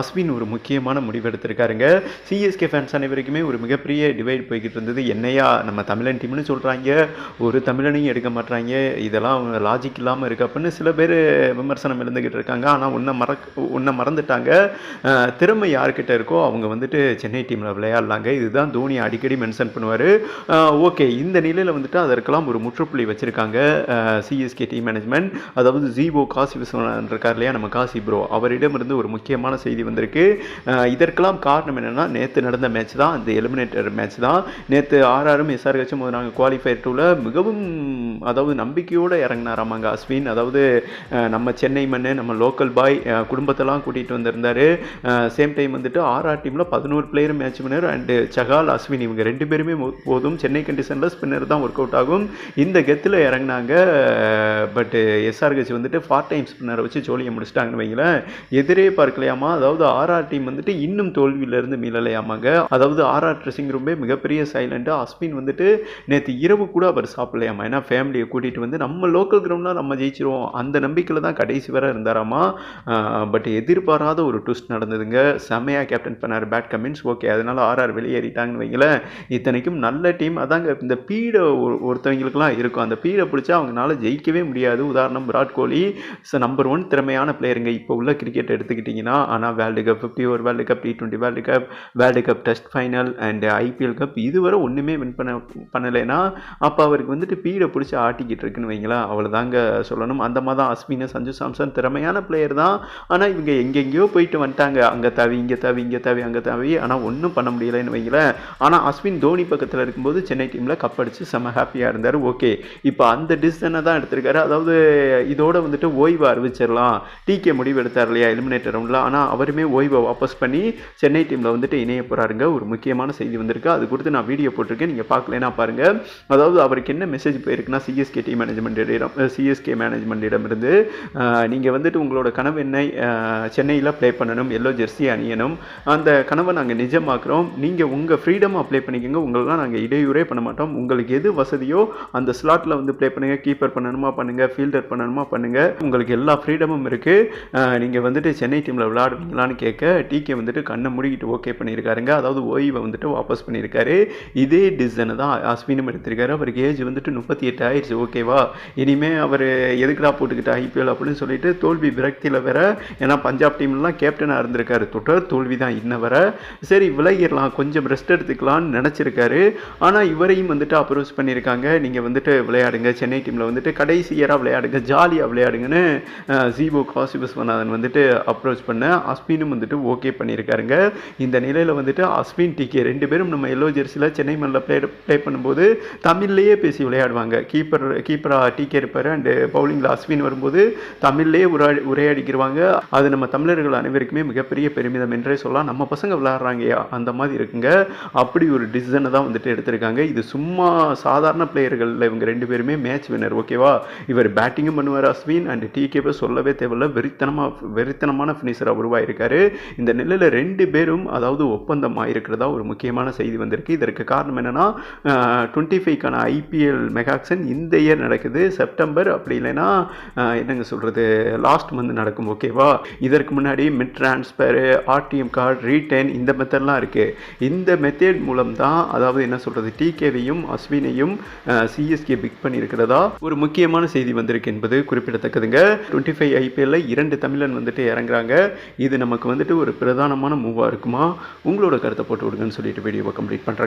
அஸ்வின் ஒரு முக்கியமான முடிவு எடுத்திருக்காருங்க சிஎஸ்கே ஃபேன்ஸ் அனைவருக்குமே ஒரு மிகப்பெரிய டிவைட் போய்கிட்டு இருந்தது. என்னையா நம்ம தமிழன் டீம்னு சொல்கிறாங்க ஒரு தமிழனையும் எடுக்க மாட்றாங்க. இதெல்லாம் லாஜிக் இல்லாமல் இருக்கு அப்படின்னு சில பேர் விமர்சனம் எழுந்துக்கிட்டு இருக்காங்க. ஆனால் உன்னை மறக் உன்னை மறந்துட்டாங்க. திறமை யார்கிட்ட இருக்கோ அவங்க வந்துட்டு சென்னை டீமில் விளையாடலாங்க. இதுதான் தோனி அடிக்கடி மென்ஷன் பண்ணுவார். ஓகே இந்த நிலையில் வந்துட்டு அதற்கெல்லாம் ஒரு முற்றுப்புள்ளி வச்சுருக்காங்க சிஎஸ்கே டீம் மேனேஜ்மெண்ட் அதாவது ஜீவோ காசி விஸ்வநாதன் இருக்கார் இல்லையா நம்ம காசி ப்ரோ அவரிடமிருந்து ஒரு முக்கியமான செய்தி வந்திருக்கு. இதற்கெல்லாம் காரணம் என்னென்னா நேற்று நடந்த மேட்ச் தான் அந்த எலிமினேட்டர் மேட்ச் தான். நேற்று ஆர்ஆரும் எஸ்ஆர்ஹெச்சும் நாங்கள் குவாலிஃபயர் டூவில் மிகவும் அதாவது நம்பிக்கையோடு இறங்கினாராமாங்க அஸ்வின்? அதாவது நம்ம சென்னை மண்ணு நம்ம லோக்கல் பாய் குடும்பத்தெல்லாம் கூட்டிகிட்டு வந்திருந்தார். சேம் டைம் வந்துட்டு ஆர்ஆர் டீமில் பதினோரு player match winner and Chahal Ashwin இவங்க ரெண்டு பேருமே போதும். சென்னை கண்டிஷனில் ஸ்பின்னர் தான் ஒர்க் அவுட் ஆகும். இந்த கெத்தில் இறங்கினாங்க. பட்டு எஸ்ஆர்ஹெச் வந்துட்டு பார்ட் டைம் ஸ்பின்னரை வச்சு ஜோலியை முடிச்சிட்டாங்கன்னு வைங்களேன். எதிரே பார்க்கலையாமா? அதாவது ஆர்ஆர் டீம் வந்துட்டு இன்னும் தோல்வியிலேருந்து மீளலையாமாங்க. அதாவது ஆர்ஆர் ட்ரெஸ்ஸிங் ரூமே மிகப்பெரிய சைலண்ட்டு அஸ்வின் வந்துட்டு நேற்று இரவு கூட அவர் சாப்பிடலையாமா? ஏன்னா ஃபேமிலியை கூட்டிகிட்டு வந்து நம்ம லோக்கல் கிரவுண்டில் நம்ம ஜெயிச்சிருவோம். அந்த நம்பிக்கையில் தான் கடைசி வரை இருந்தாராமா? பட் எதிர்பாராத ஒரு ட்விஸ்ட் நடந்ததுங்க. செமையாக கேப்டன் பண்ணார். பேட் கமின்ஸ் ஓகே அதனால ஆர்ஆர் வெளியேறிட்டாங்கன்னு வைங்களேன். இத்தனைக்கும் நல்ல டீம் அதாங்க இந்த பீடை ஒருத்தவங்களுக்குலாம் இருக்கும். அந்த பீடை பிடிச்சா அவங்களால ஜெயிக்கவே முடியாது. உதாரணம் விராட் கோலி நம்பர் ஒன் திறமையான பிளேயருங்க இப்போ உள்ள கிரிக்கெட் எடுத்துக்கிட்டிங்கன்னா ஆனால் world cup fifty over world cup T twenty world cup world cup test final and IPL cup இதுவரை ஒன்றுமே வின் பண்ண பண்ணலைன்னா அப்போ அவருக்கு வந்துட்டு பீடை பிடிச்சி ஆட்டிக்கிட்டு இருக்குன்னு வைங்களா அவளை அவ்வளோதாங்க சொல்லணும். அந்த மாதிரி தான் அஸ்வின் சஞ்சு சாம்சன் திறமையான பிளேயர் தான். ஆனால் இவங்க எங்கெங்கேயோ போயிட்டு வந்துட்டாங்க. அங்கே தவி இங்கே தவி இங்கே தவி அங்கே தவி. ஆனால் ஒன்றும் பண்ண முடியலைன்னு வைங்களேன். ஆனால் அஸ்வின் தோனி பக்கத்தில் இருக்கும்போது சென்னை டீமில் கப் அடித்து செம்ம ஹாப்பியாக இருந்தார். ஓகே இப்போ அந்த டிசிஷனை தான் எடுத்திருக்காரு. அதாவது இதோட வந்துட்டு ஓய்வு அறிவிச்சிடலாம் டிகே முடிவு எடுத்தார் இல்லையா எலிமினேட்டர் ரவுண்டில் ஆனால் அவருமே ஓய்வை வாபஸ் பண்ணி சென்னை டீமில் வந்துட்டு இணைய போகிறாருங்க ஒரு முக்கியமான செய்தி வந்திருக்கு. அது குறித்து நான் வீடியோ போட்டிருக்கேன். நீங்கள் பார்க்கலனா பாருங்கள் அதாவது அவருக்கு என்ன மெசேஜ் போயிருக்குன்னா சிஎஸ்கே டீம் மேனேஜ்மெண்ட்டிடம் சிஎஸ்கே மேனேஜ்மெண்ட்டிடமிருந்து நீங்கள் வந்துட்டு உங்களோட கனவு என்ன சென்னையில் ப்ளே பண்ணணும் எல்லோ ஜெர்சி அணியணும். அந்த கனவை நாங்கள் நிஜமாக்குறோம். நீங்கள் உங்கள் ஃப்ரீடமாக அப்ளை பண்ணிக்கோங்க. உங்களெலாம் நாங்கள் இடையூறே பண்ண மாட்டோம். உங்களுக்கு எது வசதியோ அந்த ஸ்லாட்டில் வந்து ப்ளே பண்ணுங்கள் கீப்பர் பண்ணணுமா பண்ணுங்கள் ஃபீல்டர் பண்ணணுமா பண்ணுங்கள் உங்களுக்கு எல்லா ஃப்ரீடமும் இருக்குது நீங்கள் வந்துட்டு சென்னை டீமில் விளையாடுவீங்களான்னு கேட்க டிகே வந்துட்டு கண்ணை மூடிக்கிட்டு ஓகே பண்ணியிருக்காருங்க. அதாவது ஓய்வை வந்துட்டு வாபஸ் பண்ணியிருக்காரு. இதே டிசிஷனை தான் அஸ்வினும் எடுத்திருக்காரு. அவருக்கு ஏஜ் வந்துட்டு முப்பத்தி எட்டு ஆயிடுச்சு ஓகேவா? இனிமே அவர் எதுக்குடா போட்டுக்கிட்டு ஐபிஎல் அப்படின்னு சொல்லிட்டு தோல்வி விரக்தியில் வேற ஏன்னா பஞ்சாப் டீம்லாம் கேப்டனாக இருந்திருக்காரு. தொடர் தோல்வி தான் இன்ன வர. சரி விலகிடலாம். கொஞ்சம் ரெஸ்ட் எடுத்துக்கலாம்னு நினச்சிருக்காரு. ஆனால் இவரையும் வந்துட்டு அப்ரோச் பண்ணியிருக்காங்க. நீங்கள் வந்துட்டு விளையாடுங்க. சென்னை டீமில் வந்துட்டு கடைசி இயராக விளையாடுங்க. ஜாலியாக விளையாடுங்கன்னு ஜீவோ காசி விஸ்வநாதன் வந்துட்டு அப்ரோச் பண்ண அஸ்வினும் வந்துட்டு ஓகே பண்ணியிருக்காருங்க. இந்த நிலையில் வந்துட்டு அஸ்வின் டிகே ரெண்டு பேரும் நம்ம எல்லோ ஜெர்சியில் சென்னை மண்ணில் ப்ளே ப்ளே பண்ணும்போது தமிழ்லேயே பேசி விளையாடுவாங்க. கீப்பர் கீப்பராக டிகே இருப்பார். அண்டு பவுலிங்கில் அஸ்வின் வரும்போது தமிழ்லேயே உரா உரையாடிக்கிருவாங்க. அது நம்ம தமிழர்கள் அனைவருக்குமே மிகப்பெரிய பெருமிதம் என்றே சொல்லலாம். நம்ம பசங்க விளையாடுறாங்கயா அந்த மாதிரி இருக்குங்க. அப்படி ஒரு டிசிஷனை தான் வந்துட்டு எடுத்திருக்காங்க. இது சும்மா சாதாரண பிளேயர்களில் இவங்க ரெண்டு பேருமே மேட்ச் வின்னர் ஓகேவா இவர் பேட்டிங்கும் பண்ணுவார் அஸ்வின். அண்ட் டிகேவை சொல்லவே தேவையில்ல. வெறித்தனமாக வெறித்தனமான ஃபினிஷராக உருவாயிருக்காரு. இந்த நிலையில் ரெண்டு பேரும் அதாவது ஒப்பந்தம் ஆயிருக்கிறதா ஒரு முக்கியமான செய்தி வந்திருக்கு. இதற்கு காரணம் என்னென்னா டுவெண்ட்டி ஃபைவ்க்கான ஐபிஎல் மெகாக்சன் இந்த இயர் நடக்குது செப்டம்பர் அப்படி இல்லைன்னா என்னங்க சொல்கிறது லாஸ்ட் மந்த் நடக்கும் ஓகேவா இதற்கு முன்னாடி mid transfer RTM card retain இந்த மெத்தட்லாம் இருக்குது இந்த மெத்தேட் மூலம் தான் அதாவது என்ன சொல்கிறது டிகேவையும் அஸ்வினையும் சிஎஸ்கே பிக் பண்ணியிருக்கிறதா? ஒரு முக்கியமான செய்தி வந்திருக்கு என்பது குறிப்பிடத்தக்கதுங்க. டுவெண்ட்டி ஃபைவ் ஐபிஎல்ல இரண்டு தமிழன் வந்துட்டு இறங்குறாங்க. இது நமக்கு வந்துட்டு ஒரு பிரதானமான மூவாக இருக்குமா? உங்களோட கருத்தை போட்டு விடுங்கன்னு சொல்லிட்டு வீடியோவை கம்ப்ளீட் பண்ணுறேன்